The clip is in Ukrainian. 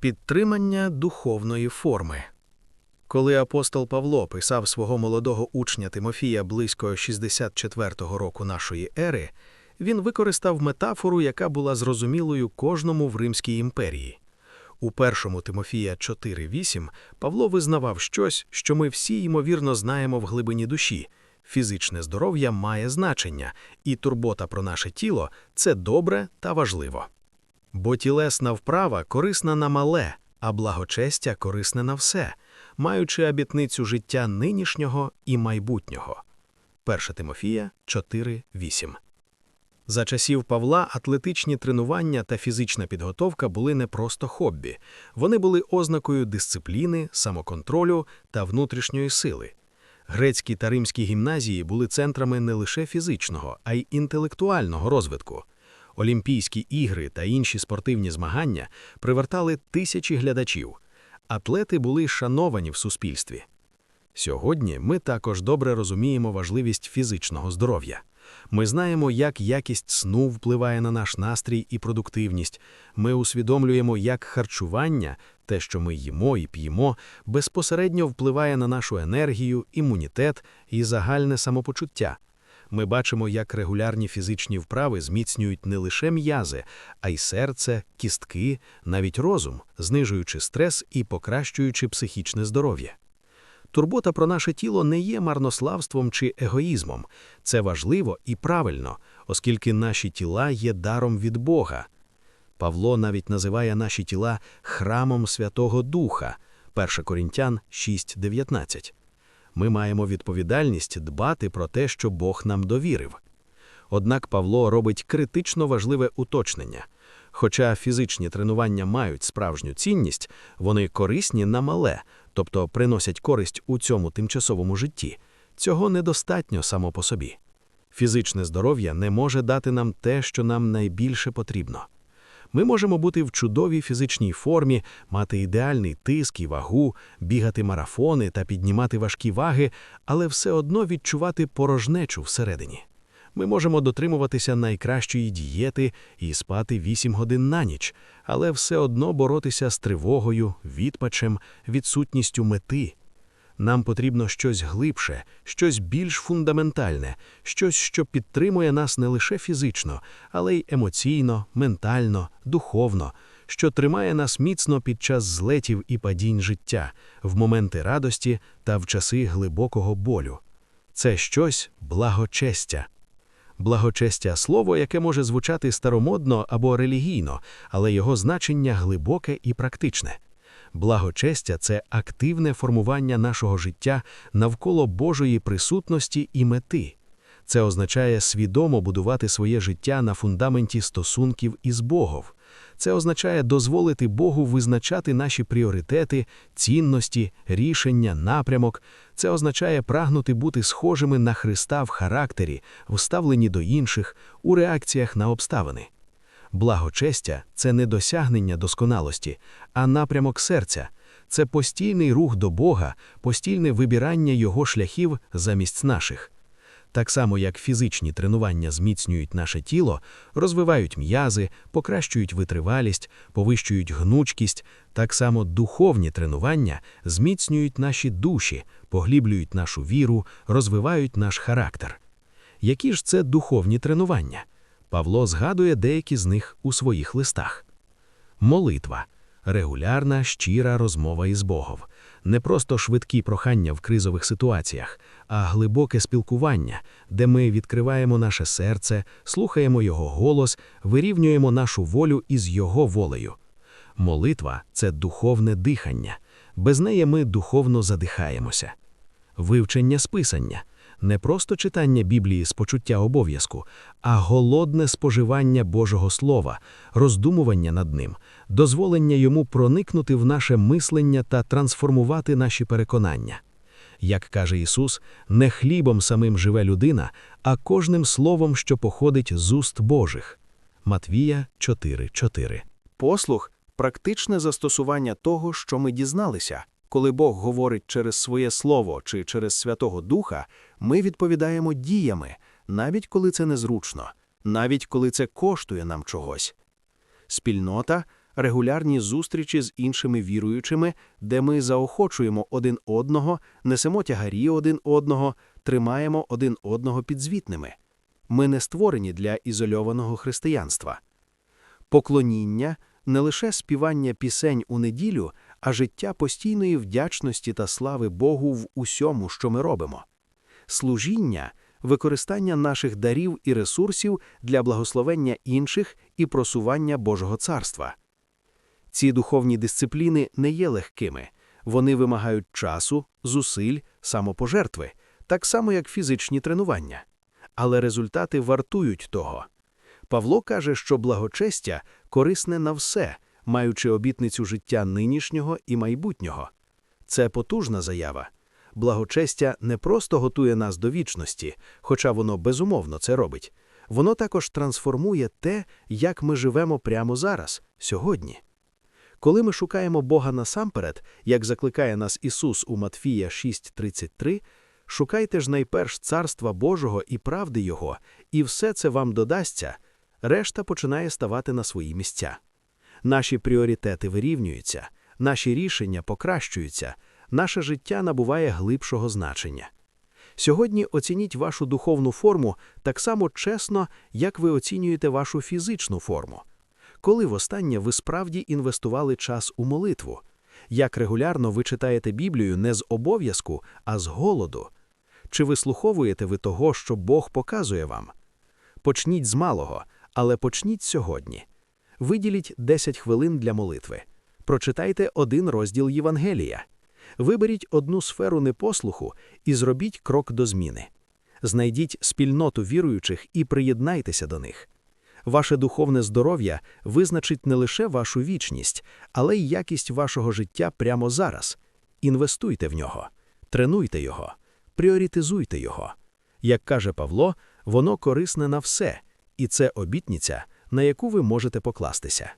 Підтримання духовної форми. Коли апостол Павло писав свого молодого учня Тимофія близько 64-го року нашої ери, він використав метафору, яка була зрозумілою кожному в Римській імперії. У першому Тимофія 4.8 Павло визнавав щось, що ми всі ймовірно знаємо в глибині душі. Фізичне здоров'я має значення, і турбота про наше тіло це добре та важливо. Бо тілесна вправа корисна на мале, а благочестя корисне на все, маючи обітницю життя нинішнього і майбутнього. 1 Тимофія 4.8 За часів Павла атлетичні тренування та фізична підготовка були не просто хобі, вони були ознакою дисципліни, самоконтролю та внутрішньої сили. Грецькі та римські гімназії були центрами не лише фізичного, а й інтелектуального розвитку. Олімпійські ігри та інші спортивні змагання привертали тисячі глядачів. Атлети були шановані в суспільстві. Сьогодні ми також добре розуміємо важливість фізичного здоров'я. Ми знаємо, як якість сну впливає на наш настрій і продуктивність. Ми усвідомлюємо, як харчування, те, що ми їмо і п'ємо, безпосередньо впливає на нашу енергію, імунітет і загальне самопочуття. Ми бачимо, як регулярні фізичні вправи зміцнюють не лише м'язи, а й серце, кістки, навіть розум, знижуючи стрес і покращуючи психічне здоров'я. Турбота про наше тіло не є марнославством чи егоїзмом. Це важливо і правильно, оскільки наші тіла є даром від Бога. Павло навіть називає наші тіла храмом Святого Духа, 1 Корінтян 6.19. Ми маємо відповідальність дбати про те, що Бог нам довірив. Однак Павло робить критично важливе уточнення. Хоча фізичні тренування мають справжню цінність, вони корисні на мале, тобто приносять користь у цьому тимчасовому житті. Цього недостатньо само по собі. Фізичне здоров'я не може дати нам те, що нам найбільше потрібно. Ми можемо бути в чудовій фізичній формі, мати ідеальний тиск і вагу, бігати марафони та піднімати важкі ваги, але все одно відчувати порожнечу всередині. Ми можемо дотримуватися найкращої дієти і спати 8 годин на ніч, але все одно боротися з тривогою, відпачем, відсутністю мети. Нам потрібно щось глибше, щось більш фундаментальне, щось, що підтримує нас не лише фізично, але й емоційно, ментально, духовно, що тримає нас міцно під час злетів і падінь життя, в моменти радості та в часи глибокого болю. Це щось благочестя. Благочестя слово, яке може звучати старомодно або релігійно, але його значення глибоке і практичне. Благочестя це активне формування нашого життя навколо Божої присутності і мети. Це означає свідомо будувати своє життя на фундаменті стосунків із Богом. Це означає дозволити Богу визначати наші пріоритети, цінності, рішення, напрямок. Це означає прагнути бути схожими на Христа в характері, в ставленні до інших, у реакціях на обставини. Благочестя це не досягнення досконалості, а напрямок серця, це постійний рух до Бога, постійне вибирання Його шляхів замість наших. Так само, як фізичні тренування зміцнюють наше тіло, розвивають м'язи, покращують витривалість, повищують гнучкість, так само духовні тренування зміцнюють наші душі, погліблюють нашу віру, розвивають наш характер. Які ж це духовні тренування? Павло згадує деякі з них у своїх листах. Молитва регулярна, щира розмова із Богом, не просто швидкі прохання в кризових ситуаціях, а глибоке спілкування, де ми відкриваємо наше серце, слухаємо Його голос, вирівнюємо нашу волю із Його волею. Молитва це духовне дихання, без неї ми духовно задихаємося. Вивчення списання не просто читання Біблії з почуття обов'язку, а голодне споживання Божого Слова, роздумування над ним, дозволення йому проникнути в наше мислення та трансформувати наші переконання. Як каже Ісус, не хлібом самим живе людина, а кожним словом, що походить з уст Божих. Матвія 4.4 Послух практичне застосування того, що ми дізналися. Коли Бог говорить через своє слово чи через Святого Духа, ми відповідаємо діями, навіть коли це незручно, навіть коли це коштує нам чогось. Спільнота регулярні зустрічі з іншими віруючими, де ми заохочуємо один одного, несемо тягарі один одного, тримаємо один одного підзвітними. Ми не створені для ізольованого християнства. Поклоніння не лише співання пісень у неділю, а життя постійної вдячності та слави Богу в усьому, що ми робимо. Служіння використання наших дарів і ресурсів для благословення інших і просування Божого царства. Ці духовні дисципліни не є легкими, вони вимагають часу, зусиль, самопожертви, так само як фізичні тренування. Але результати вартують того. Павло каже, що благочестя корисне на все, маючи обітницю життя нинішнього і майбутнього. Це потужна заява. Благочестя не просто готує нас до вічності, хоча воно безумовно це робить. Воно також трансформує те, як ми живемо прямо зараз, сьогодні. Коли ми шукаємо Бога насамперед, як закликає нас Ісус у Матфія 6:33, шукайте ж найперш царства Божого і правди Його, і все це вам додасться, решта починає ставати на свої місця. Наші пріоритети вирівнюються, наші рішення покращуються, наше життя набуває глибшого значення. Сьогодні оцініть вашу духовну форму так само чесно, як ви оцінюєте вашу фізичну форму. Коли востаннє ви справді інвестували час у молитву? Як регулярно ви читаєте Біблію не з обов'язку, а з голоду? Чи вислуховуєте ви того, що Бог показує вам? Почніть з малого, але почніть сьогодні. Виділіть 10 хвилин для молитви. Прочитайте один розділ Євангелія. Виберіть одну сферу непослуху і зробіть крок до зміни. Знайдіть спільноту віруючих і приєднайтеся до них. Ваше духовне здоров'я визначить не лише вашу вічність, але й якість вашого життя прямо зараз. Інвестуйте в нього, тренуйте його, пріоритизуйте його. Як каже Павло, воно корисне на все, і це обітниця, на яку ви можете покластися.